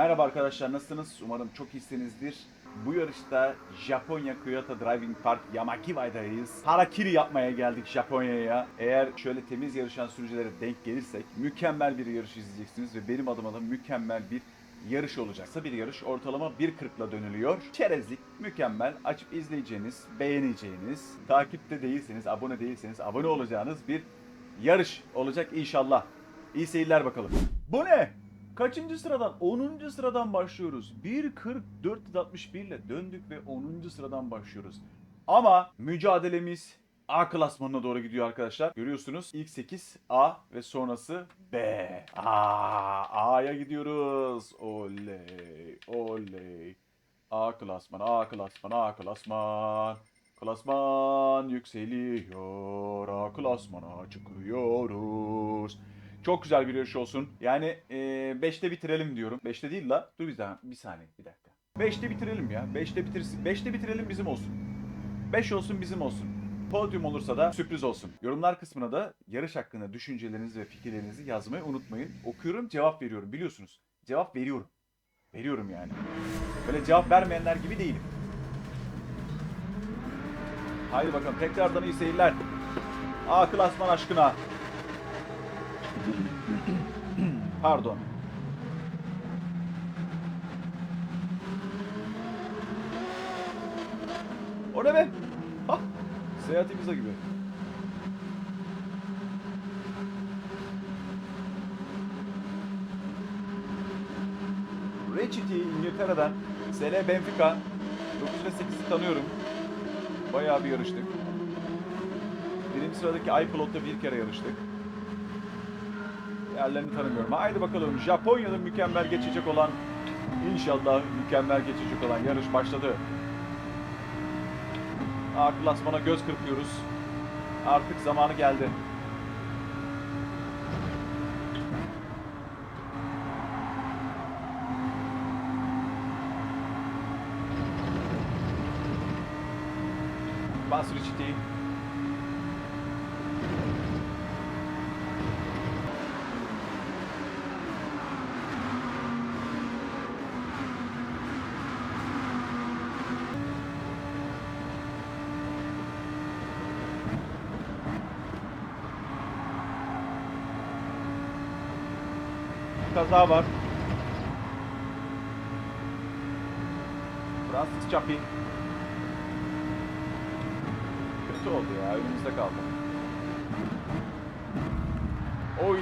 Merhaba arkadaşlar nasılsınız? Umarım çok iyisinizdir. Bu yarışta Japonya Toyota Driving Park Yamakiwa'dayız. Harakiri yapmaya geldik Japonya'ya. Eğer şöyle temiz yarışan sürücülere denk gelirsek mükemmel bir yarış izleyeceksiniz ve benim adıma da mükemmel bir yarış olacak. Kısa bir yarış ortalama 1.40 ile dönülüyor. Çerezlik, mükemmel, açıp izleyeceğiniz, beğeneceğiniz, takipte değilseniz, abone değilseniz abone olacağınız bir yarış olacak inşallah. İyi seyirler bakalım. Bu ne? Kaçıncı sıradan? 10. sıradan başlıyoruz. 1.4461 ile döndük ve 10. sıradan başlıyoruz. Ama mücadelemiz A klasmanına doğru gidiyor arkadaşlar. Görüyorsunuz ilk 8 A ve sonrası B. A, A'ya gidiyoruz. Oley, oley. A klasman, A klasman, A klasman. Klasman yükseliyor. A klasmana çıkıyoruz. Çok güzel bir yarış olsun. Yani 5'te bitirelim diyorum. 5'te değil la. Dur bir daha. Bir saniye. Bir dakika. 5'te bitirelim ya. 5'te bitirsin. 5'te bitirelim bizim olsun. 5 olsun bizim olsun. Podyum olursa da sürpriz olsun. Yorumlar kısmına da yarış hakkında düşüncelerinizi ve fikirlerinizi yazmayı unutmayın. Okuyorum, cevap veriyorum. Biliyorsunuz. Cevap veriyorum. Veriyorum yani. Böyle cevap vermeyenler gibi değilim. Haydi bakalım tekrardan iyi seyirler. A klasman aşkına. Pardon. O ne be? Hah. Seyahat Ibiza gibi. Reçiti İngiltere'den SL Benfica 9 ve 8'i tanıyorum. Bayağı bir yarıştık. Birinci sıradaki iPilot'ta bir kere yarıştık. Yerlerini tanımıyorum. Haydi bakalım Japonya'da mükemmel geçecek olan inşallah mükemmel geçecek olan yarış başladı. A klasmana göz kırpıyoruz. Artık zamanı geldi. Bas Richie kaza var. Francis Chapi. Kötü oldu ya. Önümüzde kaldı. Oy.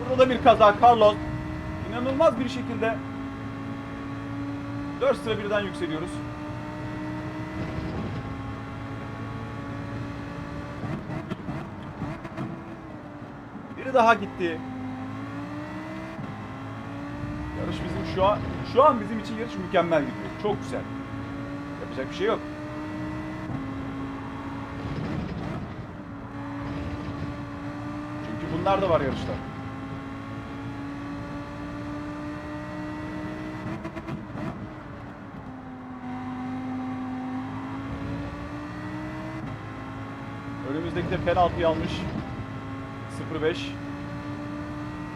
Burada da bir kaza Carlos. İnanılmaz bir şekilde 4 sıra birden yükseliyoruz. Biri daha gitti. Yarış bizim şu an şu an bizim için yarış mükemmel gidiyor. Çok güzel. Yapacak bir şey yok. Çünkü bunlar da var yarışta. Önümüzdeki de penaltıyı almış. 0-5.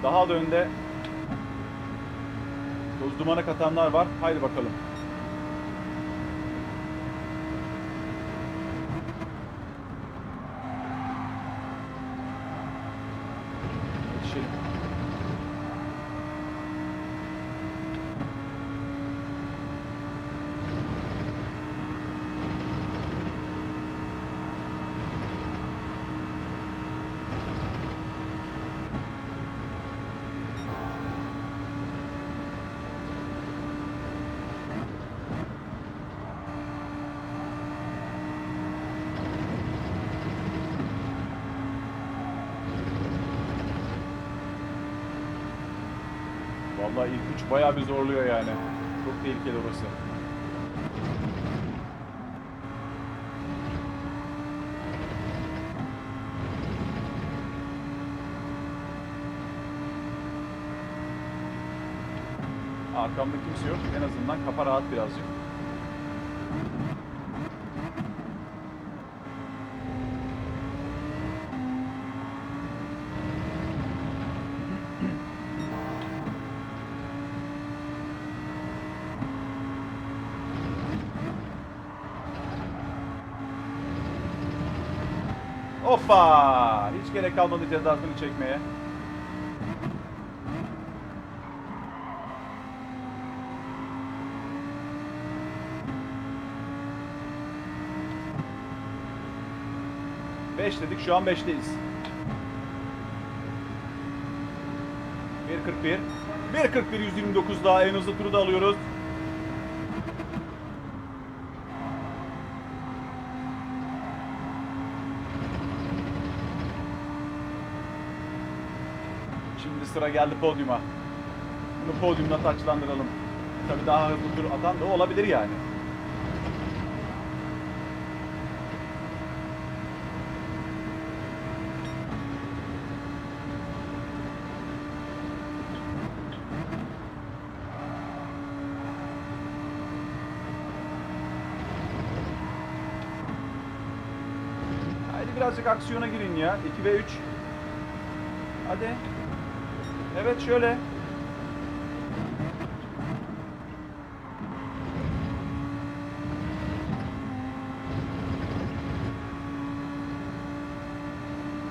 Daha da önde toz dumana katanlar var. Haydi bakalım. Vallahi ilk üç bayağı bir zorluyor yani. Çok tehlikeli orası. Arkamda kimse yok. En azından kafa rahat birazcık. Hoppa! Hiç gerek kalmadı cezasını çekmeye. Beş dedik şu an beşteyiz. 1.41 1.41 129 daha en hızlı turu da alıyoruz. Sıra geldi podyuma. Bunu podyumda taçlandıralım. Tabii daha hızlı tur atan da olabilir yani. Birazcık aksiyona girin ya. 2 ve 3. Hadi. Evet şöyle.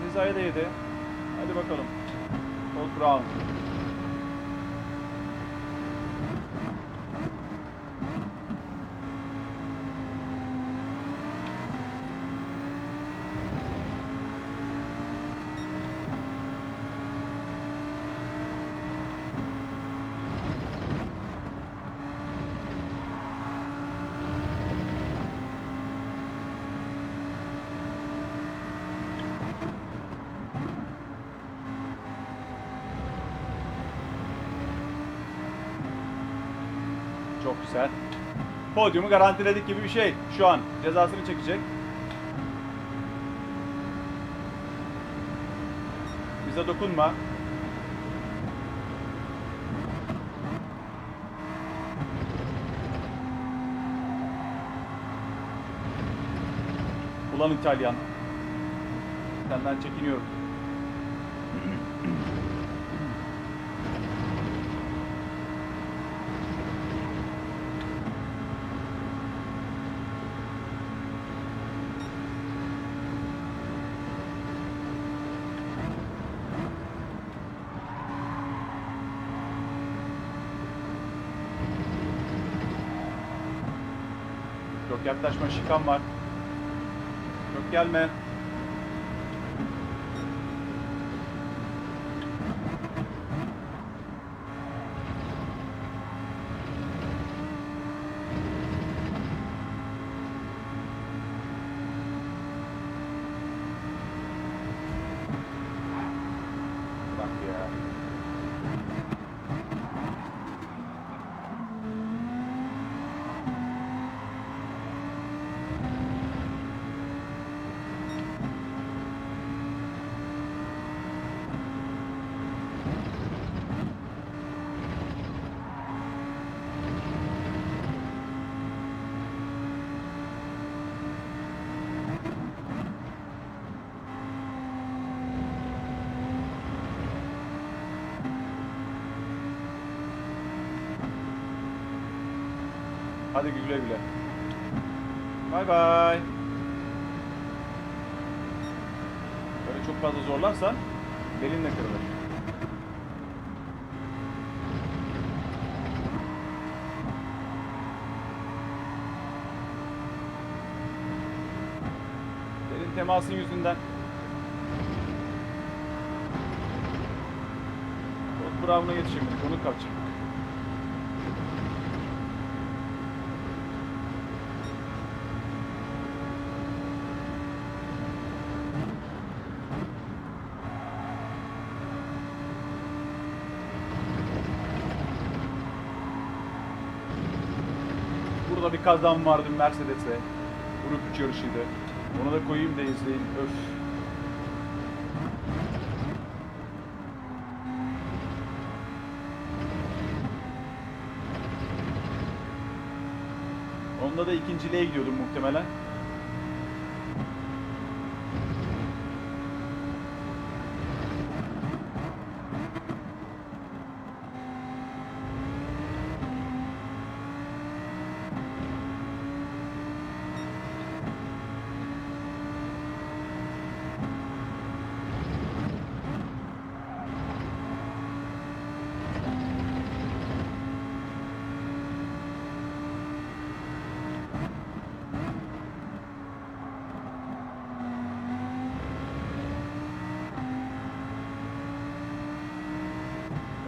Cezayı da yedi. Hadi bakalım. Old Brown. Çok güzel. Podyumu garantiledik gibi bir şey. Şu an cezasını çekecek. Bize dokunma. Ulan İtalyan. Senden çekiniyorum. yaklaşma şikan var. Çok gelme. Bak ya. Hadi güle güle. Bay bay. Böyle çok fazla zorlarsan belin de kırılır. Belin temasın yüzünden. Brown'a yetişemedik, onu kaçırdık. Burada bir kazan vardı Mercedes'e. Grup 3 yarışıydı. Onu da koyayım da izleyin. Öf. Onda da ikinciliğe gidiyordum muhtemelen.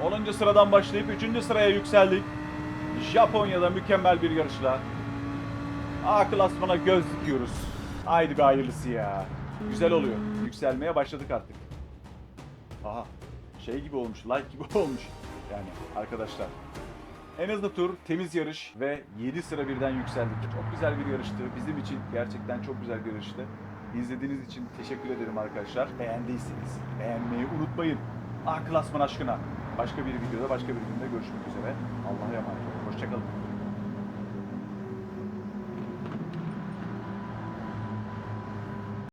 10. sıradan başlayıp 3. sıraya yükseldik. Japonya'da mükemmel bir yarışla A klasmana göz dikiyoruz. Haydi bir hayırlısı ya. Güzel oluyor. Yükselmeye başladık artık. Aha. Şey gibi olmuş, like gibi olmuş. Yani arkadaşlar. En hızlı tur, temiz yarış ve 7 sıra birden yükseldik. Çok güzel bir yarıştı. Bizim için gerçekten çok güzel bir yarıştı. İzlediğiniz için teşekkür ederim arkadaşlar. Beğendiyseniz beğenmeyi unutmayın. A klasman aşkına. Başka bir videoda, başka bir günde görüşmek üzere. Allah'a emanet olun. Hoşçakalın.